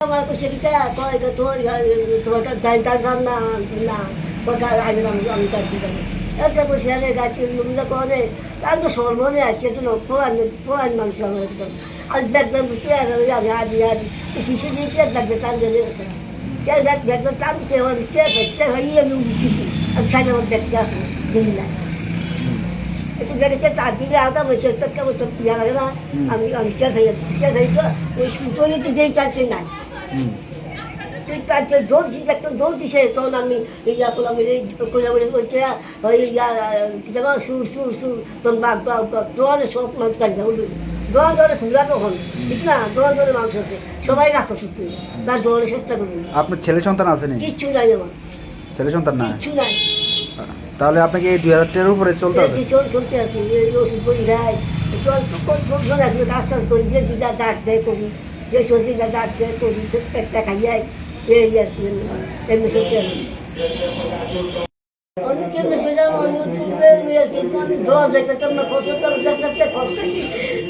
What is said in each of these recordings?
আমার তো সেটা কয় তো তোর তোমার গাড়ি টান না না গাড়ি আগে আমি আমি গাড়ি যাব এত বসে আরে গাছ করে তার তো সর্বনে আসছে তো পুরান পুরান মানুষ আমার একদম আজ ব্যাগজন আমি টান দিয়ে গেছে কে ব্যাগ ব্যাগজন টানছে আমার কে কে হইয়ে আমি উঠেছি আমি সাইড আমার ব্যাগটা আসে দেখি না একটু গাড়িতে চার দিকে আওতা বসে একটা কেমন তো ইয়া লাগে না আমি আমি কে খাই কে খাই তো ওই সুতোই তো যেই চারটে নাই হুম। তুই তার যে দৌড় দিস একটা দৌড় দিছে তখন আমি ইয়া করলাম এই করলাম বলছে ওই ইয়া কি জানো সুর সুর সুর তখন বাঘ বাঘ বাঘ দোয়ারে সব মানুষ কাজ যাব দোয়া ধরে খুঁজা তখন ঠিক না ধরে মানুষ আছে। সবাই রাস্তা ছুটবে না দৌড়ে চেষ্টা করবি আপনার ছেলে সন্তান আছে আসেনি কিচ্ছু নাই আমার। ছেলে সন্তান না কিচ্ছু নাই। তাহলে আপনাকে এই দুই হাজার টাকার উপরে চলতে হবে? চল চলতে আছি। এই ওষুধ বই কাজ টাজ করি। যে সেটা ডাক দেয় করি। যে সবজিটা ডাক দেয় করি। পেটটা খাই যায় এই আর কি। এমনি চলতে আছি। অনেক সেটা চুলবে ধোয়া যাইতাম না ফসলতাম যাচ্ছে ফসলাছি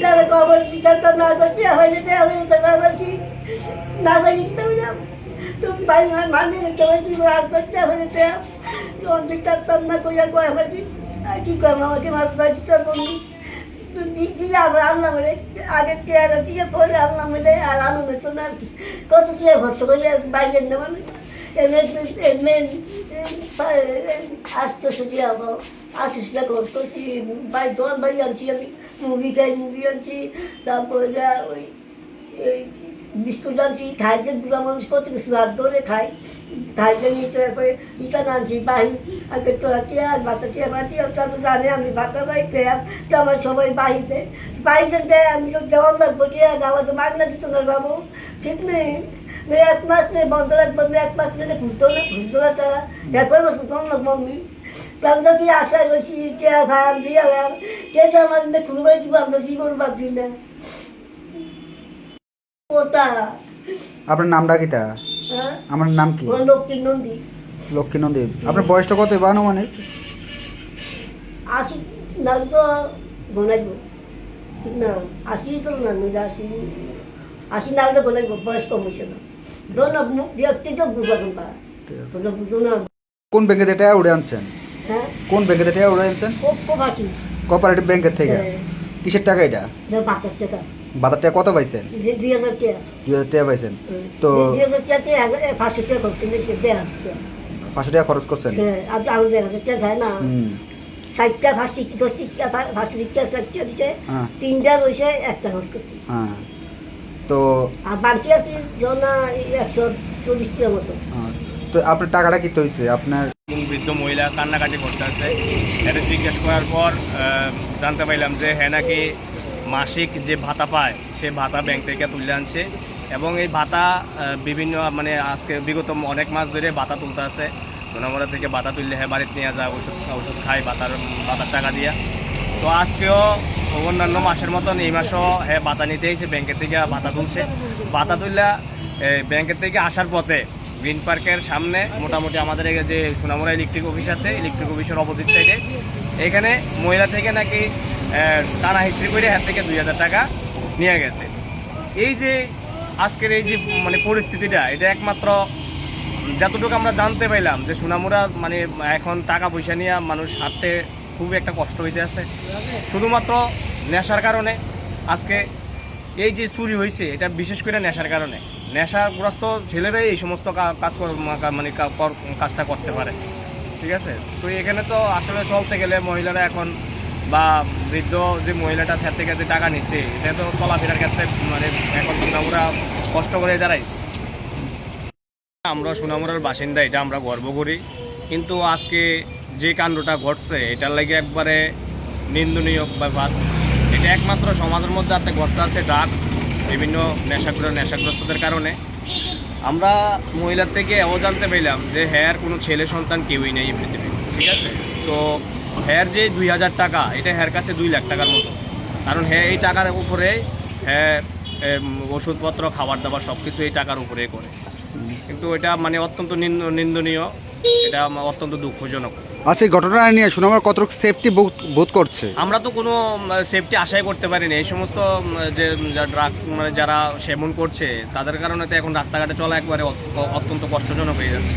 তারা খবর বিচারতাম না করতে হয়ে যেতে হবে আবার কি? না জানি কি তবে না? তো মানে কেউ কি আর করতে হয়ে যেতে অনেক চারতাম না কইয়া কয় আমার কি? আর কি করব আমাকে মাছ বাড়ি চার বন্ধু? দিয়ে আবার আল্লাহ বলে, আগে টেয়ারা দিয়ে পরে আল্লাহ বলে, আর আনন্দ শোনা আর কি। কত সে ভস্ত করে বাইরে নেওয়া এমনি এমনি আসতে শুধু আবার আসিস না করতেছি বাই দোকান বাড়ি আনছি আমি, মুভি খাই, মুভি আনছি, তারপরে ওই বিস্কুট আনছি খাইছে বুড়া মানুষ কত কিছু হাত ধরে খাই খাইতে নিয়েছে তারপরে ইটা আনছি, বাহি, আর তোরা টিয়া আর বাচ্চা টিয়া বাটি তা তো জানে আমি, ভাতা বাই খেয়াম তো আমার সবাই বাহিতে বাহিতে দেয়, আমি তো জবাব লাগবো টিয়া যাওয়া তো মাগনা দিচ্ছ না বাবু, ঠিক নেই। মেয়ে এক মাস নেই বন্ধ রাখব মেয়ে এক মাস নেই খুঁজতো না খুঁজতো না তারা এরপরে বসতো তখন লোক মম্মি তার তো কি আশা করছি টিয়া খাম দিয়া খাম কে যে আমার খুলে বাড়ি দিব আমরা জীবন ভাবছি না। আপনার নামটা কি তা? হ্যাঁ? আমার নাম কি? ওর লক্ষ্মী নন্দী? লক্ষ্মী নন্দী। আপনার বয়সটা কত? বানো মানে আশি না তো গোনাইব ঠিক না? আশি তো না নইলে আশি। আশি না হলে গোনাইব বয়স কম হয়েছে না। তো কোন ব্যাংকে টাকা উড়ে আনছেন? হ্যাঁ? কোন ব্যাংকে টাকা উড়ে আনছেন? কোঅপারেটিভ ব্যাংকের থেকে? হ্যাঁ। কিসের টাকা এটা? বাতার টাকা। কত পাইছেন? দুই হাজার টাকা। পাইছেন। তো দুই হাজার পাঁচশো টাকা খরচ করছেন? হ্যাঁ হুম। ফার্স্ট ফার্স্ট হ্যাঁ। তিনটা রয়েছে একটা খরচ করছি। হ্যাঁ। তো আর বাড়তি আছে জনা একশো চল্লিশ টাকা মতো। তো আপনার টাকাটা কি হয়েছে? আপনার বৃদ্ধ মহিলা কান্নাকাটি করতেছে। এটা জিজ্ঞেস করার পর জানতে পাইলাম যে হ্যাঁ নাকি মাসিক যে ভাতা পায় সে ভাতা ব্যাংক থেকে তুলে আনছে। এবং এই ভাতা বিভিন্ন মানে আজকে বিগত অনেক মাস ধরে ভাতা তুলতে আছে। সোনামুড়া থেকে ভাতা তুললে হ্যাঁ বাড়িতে নিয়ে যায় ওষুধ ওষুধ খায় ভাতার ভাতার টাকা দিয়া। তো আজকেও অন্যান্য মাসের মতন এই মাসও হ্যাঁ ভাতা নিতে এসে ব্যাংকের থেকে ভাতা তুলছে। ভাতা তুললে ব্যাংকের থেকে আসার পথে গ্রিন পার্কের সামনে মোটামুটি আমাদের যে সোনামুড়া ইলেকট্রিক অফিস আছে ইলেকট্রিক অফিসের অপোজিট সাইডে এখানে মহিলা থেকে নাকি টানা হিস্ট্রি করে হাত থেকে দুই হাজার টাকা নিয়ে গেছে। এই যে আজকের এই যে মানে পরিস্থিতিটা, এটা একমাত্র যতটুকু আমরা জানতে পাইলাম যে সোনামুড়া মানে এখন টাকা পয়সা নিয়ে মানুষ হাঁটতে খুব একটা কষ্ট হইতে আছে। শুধুমাত্র নেশার কারণে আজকে এই যে চুরি হয়েছে এটা বিশেষ করে নেশার কারণে। নেশাগ্রস্ত ছেলেরাই এই সমস্ত কাজ মানে কাজটা করতে পারে। ঠিক আছে? তো এখানে তো আসলে চলতে গেলে মহিলারা এখন বা বৃদ্ধ যে মহিলাটা ছাড় থেকে যে টাকা নিচ্ছে এটা তো চলাফেরার ক্ষেত্রে মানে এখন সোনামুড়া কষ্ট করে দাঁড়াইছে। আমরা সোনামুড়ার বাসিন্দা, এটা আমরা গর্ব করি। কিন্তু আজকে যে কাণ্ডটা ঘটছে, এটার লাগে একবারে নিন্দনীয় ব্যাপার। এটা একমাত্র সমাজের মধ্যে আত্মে ঘটতে আছে ড্রাগস বিভিন্ন নেশাগ্র নেশাগ্রস্তদের কারণে। আমরা মহিলার থেকে এও জানতে পেলাম যে হ্যার কোনো ছেলে সন্তান কেউই নেই এই পৃথিবী ঠিক আছে? তো হ্যার যে দুই হাজার টাকা, এটা হ্যার কাছে দুই লাখ টাকার মতো। কারণ হ্যাঁ এই টাকার উপরে হ্যাঁ ওষুধপত্র, খাবার দাবার সব কিছু এই টাকার উপরে করে। কিন্তু এটা মানে অত্যন্ত নিন্দ- নিন্দনীয়। এটা আমার অত্যন্ত দুঃখজনক। আচ্ছা এই ঘটনা নিয়ে শুনে আমার কতটুকু সেফটি বোধ করছে? আমরা তো কোনো সেফটি আশাই করতে পারিনি এই সমস্ত যে ড্রাগস মানে যারা সেবন করছে তাদের কারণে তো এখন রাস্তাঘাটে চলা একবারে অত- অত্যন্ত কষ্টজনক হয়ে যাচ্ছে।